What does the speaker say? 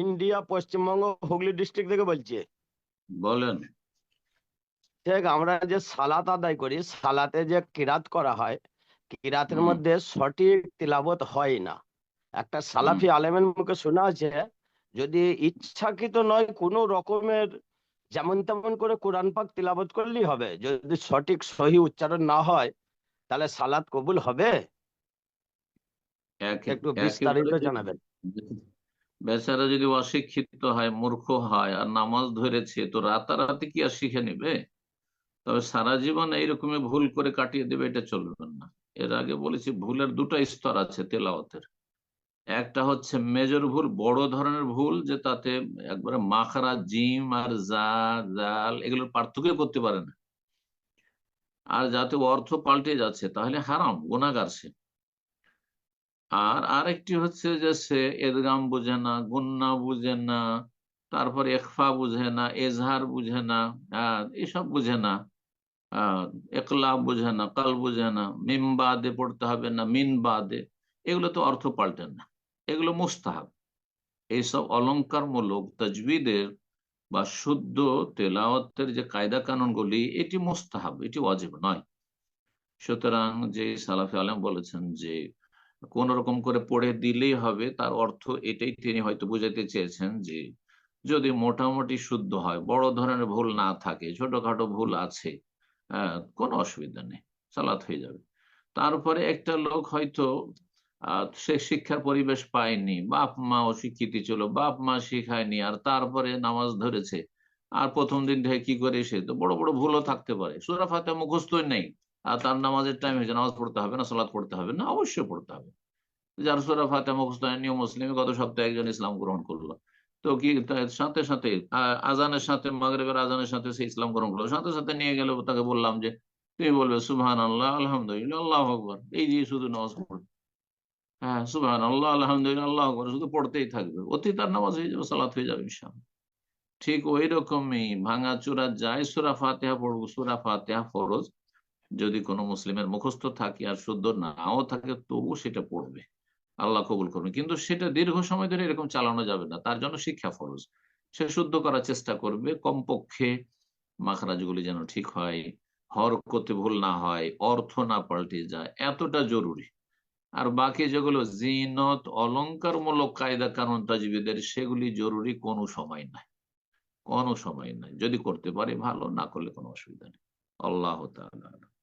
India Paschimbanga Hooghly district থেকে বলছি। বলেন। দেখ আমরা যে সালাত আদায় করি সালাতে যে কিরাত করা হয় কিরাতের মধ্যে সঠিক তিলাবত হয় না। একটা সালাফি আলেমের মুখে শোনা আছে যদি ইচ্ছাকৃত নয় কোনো রকমের যেমন তেমন করে কোরআন পাক তিলাবত করলেই হবে। যদি সঠিক সহি উচ্চারণ না হয় তাহলে সালাত কবুল হবে? একটু বিস্তারিত জানাবেন। বেচারা যদি অশিক্ষিত হয়, মূর্খ হয় আর নামাজ ধরেছে, তো রাতারাতি কি আর শিখে নেবে? তবে সারা জীবন এইরকমই ভুল করে কাটিয়ে দেবে, এটা চলবে না। এর আগে বলেছি, ভুলের দুটো স্তর আছে তেলাওয়াতের। একটা হচ্ছে মেজর ভুল, বড় ধরনের ভুল, যে তাতে একবারে মাখারা, জিম আর জা, জাল, এগুলোর পার্থক্য করতে পারে না। আর যাতে অর্থ পাল্টে যাচ্ছে, তাহলে হারাম গুণাগার সে। আর আরেকটি হচ্ছে যে সে এদগাম বুঝে না, গুন্না বুঝে না, তারপর একফা বুঝে না, এজহার বুঝে না এসব বুঝে না একলা বুঝে না, কাল বুঝে না, মিম বাদে পড়তে হবে না, মিন বাদে। এগুলো তো অর্থ পাল্টে না, এগুলো মুস্তাহাব। এইসব অলঙ্কারমূলক তাজবিদের বা শুদ্ধ তেলাওয়াতের যে কায়দা কানুনগুলি এটি মুস্তাহাব, এটি অজীব নয়। সুতরাং যে সালাফি আলম বলেছেন যে কোন রকম করে পড়ে দিলেই হবে, তার অর্থ এটাই তিনি হয়তো বুঝাতে চেয়েছেন যে, যদি মোটামুটি শুদ্ধ হয়, বড় ধরনের ভুল না থাকে, ছোটখাটো ভুল আছে কোনো অসুবিধা নেই, সালাত হয়ে যাবে। তারপরে একটা লোক হয়তো সে শিক্ষার পরিবেশ পায়নি, বাপ মা অশিক্ষিত ছিল, বাপ মা শিখায়নি, আর তারপরে নামাজ ধরেছে, আর প্রথম দিন থেকে কি করে সে, তো বড় বড় ভুলও থাকতে পারে। সুরা ফাতে মুখস্থই নেই। তার নামাজের টাইম হয়েছে নামাজ পড়তে হবে না, সালাত পড়তে হবে না, অবশ্যই পড়তে হবে। যার সুরা ফাতে মুখস্থ নিউ মুসলিম, গত সপ্তাহে একজন ইসলাম গ্রহণ করল। তো কি সাথে সাথে আজানের সাথে, মাগরেবের আজানের সাথে সে ইসলাম গ্রহণ করল। সাথে সাথে নিয়ে গেল, তাকে বললাম যে, তুমি বলবে সুবহান আল্লাহ আলহামদুলিল্লাহ, আল্লাহ আকবর। এই যে শুধু নামাজ পড়বে হ্যাঁ সুবহান আল্লাহ আলহামদুলিল্লাহ, আল্লাহ আকবর। শুধু পড়তেই থাকবে। অতি তার নামাজ হয়ে যাবে, সালাত হয়ে যাবে ইনশাআল্লাহ। ঠিক ওই রকমই ভাঙা চূড়া যায় সুরা ফাতেহা পড়ব সুরা ফাতেহা ফরজ যদি কোনো মুসলিমের মুখস্থ থাকে আর শুদ্ধ নাও থাকে তবু সেটা পড়বে। আল্লাহ কবুল করবে কিন্তু সেটা দীর্ঘ সময় ধরে এরকম চালানো যাবে না। তার জন্য শিক্ষা ফরজ। সে শুদ্ধ করার চেষ্টা করবে, কমপক্ষে মাখরাজগুলি যেন ঠিক হয়, হরকতে ভুল না হয়, অর্থ না পাল্টে যায়, এতটা জরুরি। আর বাকি যেগুলো জিনত, অলঙ্কারমূলক কায়দা কানুন তাজবিদের, সেগুলি জরুরি কোনো সময় নাই। কোনো সময় নাই। যদি করতে পারে, ভালো, না করলে কোনো অসুবিধা নেই। আল্লাহ তাআলা জি